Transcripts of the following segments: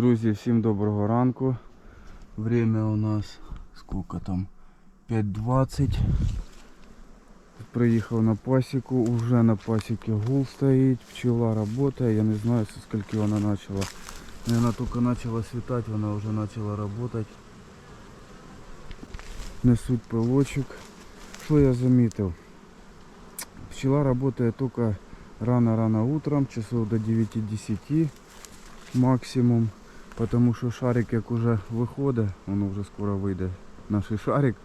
Друзі, всім доброго ранку. Время у нас сколько там? 5.20. Приїхав на пасіку, уже на пасіці гул стоїть, пчела работає, я не знаю, со скільки вона почала. Вона тільки почала світати, вона вже почала працювати. Несуть пилочок. Що я замітив? Пчела работает только рано-рано утром, часов до 9-10 максимум. Потому що шарик як уже виходить, воно вже скоро вийде наш шарик,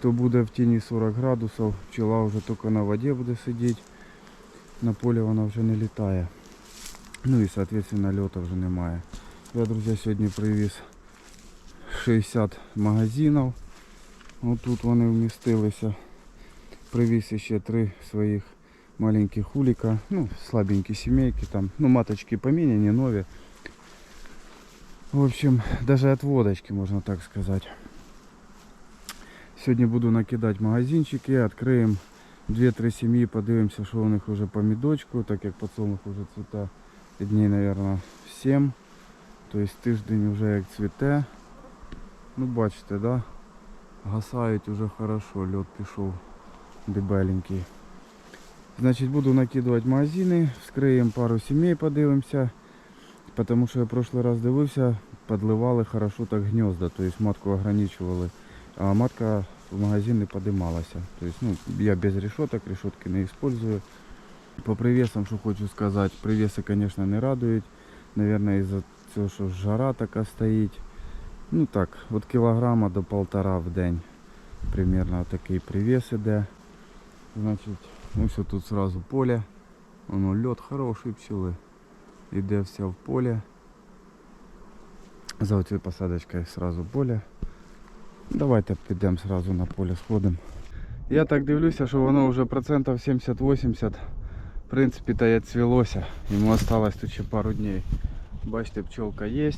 то буде в тіні 40 градусів, пчела вже тільки на воді буде сидіти, на полі вона вже не літає. Ну і соответственно льота вже немає. Я, друзі, сьогодні привіз 60 магазинів. Отут вони вмістилися. Привіз ще три своїх маленьких улика, ну, слабенькі сімейки там, ну, маточки поміняні, нові. В общем, даже от водочки, можно так сказать. Сегодня буду накидать магазинчики, откроем 2-3 семьи, подивимося, що у них уже по медочку, так як подсолнух уже цвіта дней, наверное, 7. То есть тиждень вже як цвіте. Ну бачите, да? Гасають уже хорошо, лед пішов дебеленький. Значить буду накидувати магазини, вскриємо пару сімей, подивимося. Потому що я в прошлый раз дивився, подливали хорошо так гнезда, то есть матку ограничивали, а матка в магазин не. То есть, ну, я без решеток, решетки не использую. По привесам, що хочу сказати, привеси, конечно, не радують. Наверное, із-за цього, що жара така стоїть. Ну так, от кілограма до полтора в день. Примерно такий привес іде. Значить, ось тут сразу поле. Воно льот хороший пчели. Іде вся в поле. За оцю посадочкою сразу поле. Давайте підемо сразу на поле сходимо. Я так дивлюся, що воно вже процентів 70-80 в принципі та й відцвілося. Йому осталось тут ще пару днів. Бачите, пчелка є.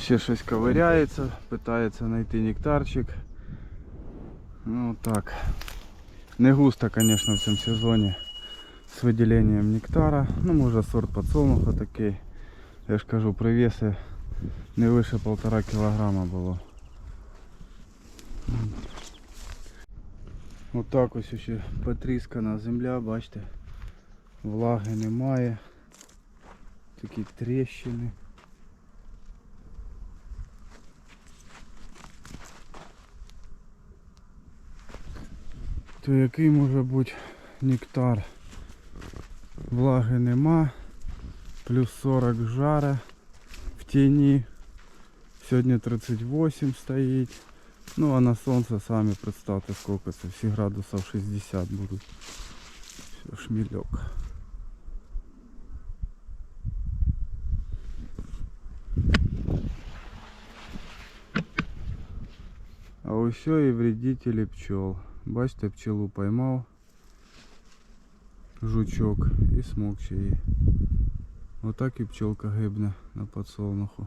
Ще щось ковиряється, питається знайти нектарчик. Ну так. Не густо, конечно, в цьому сезоні з виділенням нектара. Ну, може сорт подсолнуха такий. Я ж кажу, привеси не вище полтора кілограма було. Отак ось ще потріскана земля, бачите. Влаги немає. Такі тріщини. То який може бути нектар? Влаги нема. Плюс 40 жара в тіні. Сьогодні 38 стоїть. Ну а на сонце самі представте сколько це. Всі градусів 60 будуть. Все, шмільок. А ось і вредителі пчел. Бачите, пчелу поймав жучок і смокче її. Отак і пчелка гибне на подсолнуху.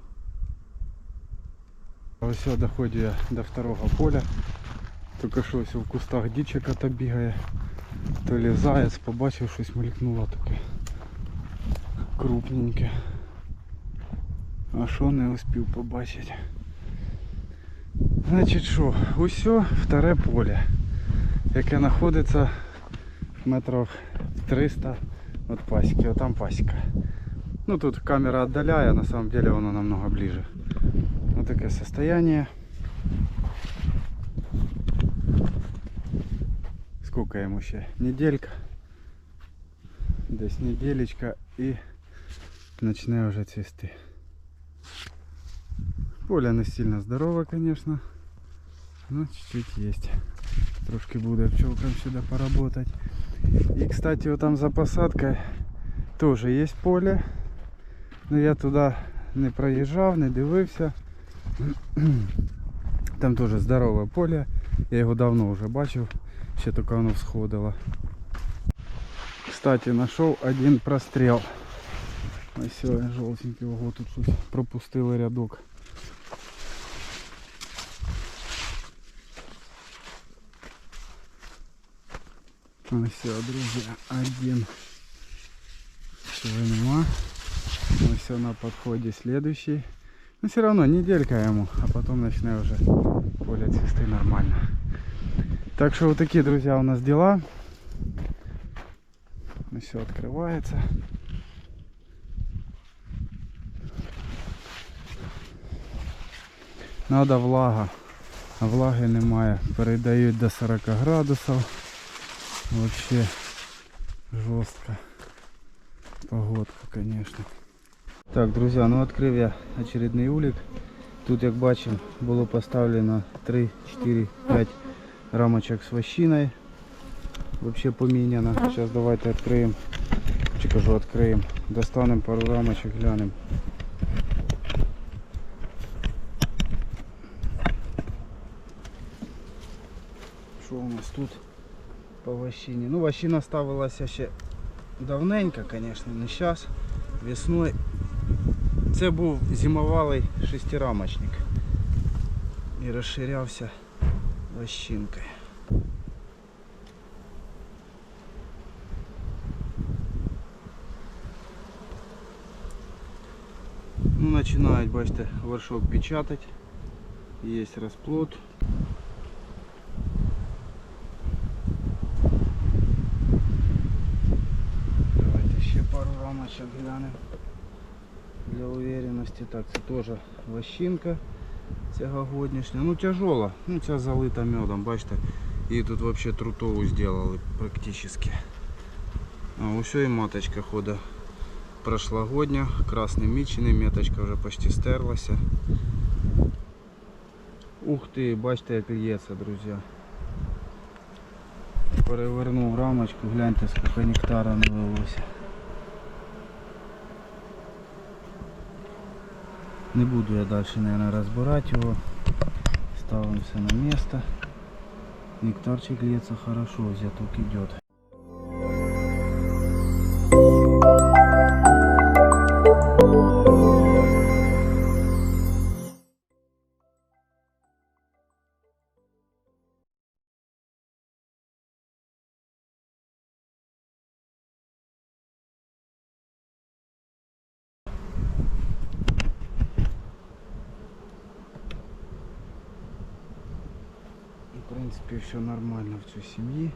Ось я доходжу я до второго поля. Тільки що ось в кустах дічика та бігає. То лі заяць, побачив щось мелькнуло таке крупненьке. А що не успів побачити. Значить що, усьо вторе поле, яке знаходиться метрів 300 от пасіки, отам пасіка. Ну тут камера отдаляє, на самом деле воно намного ближе. Вот такое состояние. Сколько ему ще? Неделька. Десь неделечка і почне вже цвісти. Поле не сильно здорове, конечно. Но чуть-чуть есть. Трошки буде пчелкам сюда поработать. И, кстати, вот там за посадкой тоже есть поле. Но я туда не проїжджав, не дивився. Там теж здорове поле. Я його давно вже бачив, ще тільки воно всходило. Кстати, знайшов один простріл. Ось все, жовтенький, ого, тут щось пропустили рядок. Ось все, друзі, один. Всього нема. Ну все на подходе следующий. Но все равно неделька ему, а потом начинаю уже поле цвести нормально. Так что вот такие, друзья, у нас дела. Все открывается. Надо влага. А влаги немає. Передають до 40 градусів. Вообще жорстко. Погодка, конечно. Так, друзі, ну відкрив я очередний улік. Тут, як бачимо, було поставлено 3, 4, 5 рамочок з вощиною. Вообще поміняно. Зараз давайте відкриємо. Чи кажу, відкриємо. Достанемо пару рамочок, глянемо. Що у нас тут по вощині? Ну, вощина ставилася ще давненько, звісно, не зараз. Весною. Це був зимовалий шестирамочник. І розширявся вощинкою. Ну, починають, бачите, вершок печатати. Є розплод. пару рамочок глянемо. Для уверенности. Так, це теж вощинка цягогоднішня. Ну тяжела. Ну ця залита медом, бачите. І тут вообще трутову сделали практически. А ось і маточка ходить прошлогодня, красний мічений, меточка вже почти стерлася. Ух ти, бачите як лється, друзі. Перевернув рамочку, гляньте скільки нектара налилося. Не буду я дальше, наверное, разбирать его. Ставим все на место. Нектарчик льется хорошо, взяток идет. В принципе, все нормально в цій сім'ї.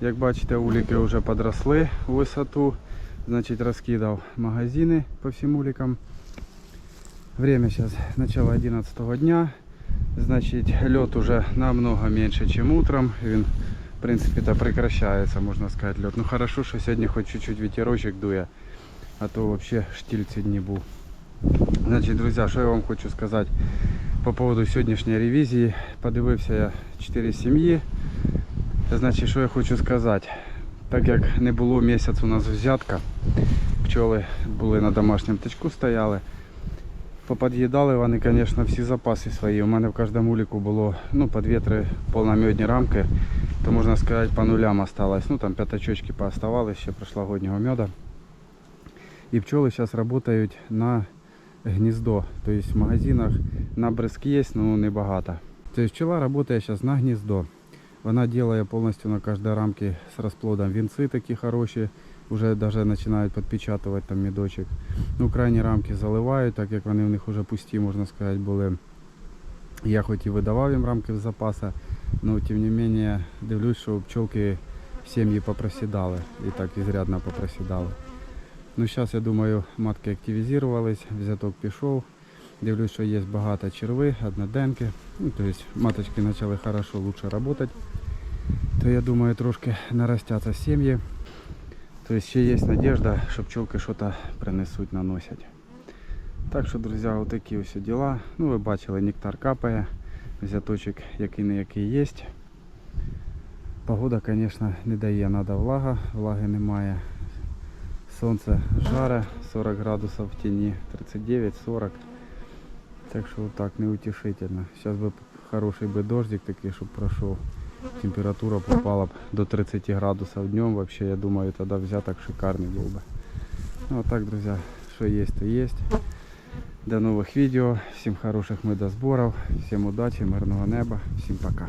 Як бачите, уліки вже подросли у висоту. Значить розкидав магазини по всім улікам. Время сейчас начало 11 дня. Значит, лед уже намного меньше, чем утром. Він, в принципе, то прекращается, можно сказать, лед. Ну хорошо, что сегодня хоть чуть-чуть ветерочек дує, а то вообще штиль ці дні був. Значить, друзі, що я вам хочу сказати по поводу сьогоднішньої ревізії. Подивився я 4 сім'ї. Значить, що я хочу сказати. Так як не було місяць у нас взятка, пчоли були на домашньому тичку стояли. Попод'їдали вони, звісно, всі запаси свої. У мене в кожному уліку було ну, по 2-3 повномедні рамки, то можна сказати по нулям осталось. Ну там п'ятачочки пооставались ще прошлогоднього меда. І пчоли зараз працюють на гніздо. Тобто в магазинах набризк є, але небагато. Тобто пчела працює зараз на гніздо. Вона робить повністю на кожній рамці з розплодом вінці такі хороші. Уже даже починають підпечатувати там медочок. Ну, крайні рамки заливають, так як вони в них вже пусті, можна сказати, були. Я хоч і видавав їм рамки в запаса, але тим не менше дивлюсь, що пчелки сім'ї попросідали. І так ізрядно попросідали. Ну, зараз, я думаю, матки активізувались, взяток пішов. Дивлюсь, що є багато черви, одноденки. Ну, тобто маточки почали хорошо, лучше працювати. То я думаю, трошки наростяться сім'ї. То есть ще є надежда, що пчелки щось принесуть, наносять. Так що, друзі, отакі ось діла. Ну, ви бачили, нектар капає, взяточок який не який є. Погода, звісно, не дає, треба влага, влаги немає. Сонце жаре, 40 градусів в тіні, 39-40. Так що отак неутішительно. Зараз би хороший би дождик такий, щоб пройшов температура попала б до 30 градусов днем, вообще, я думаю, тогда взяток шикарный был бы. Ну, а так, друзья, что есть, то есть. До новых видео. Всем хороших медосборов, всем удачи, мирного неба, всем пока.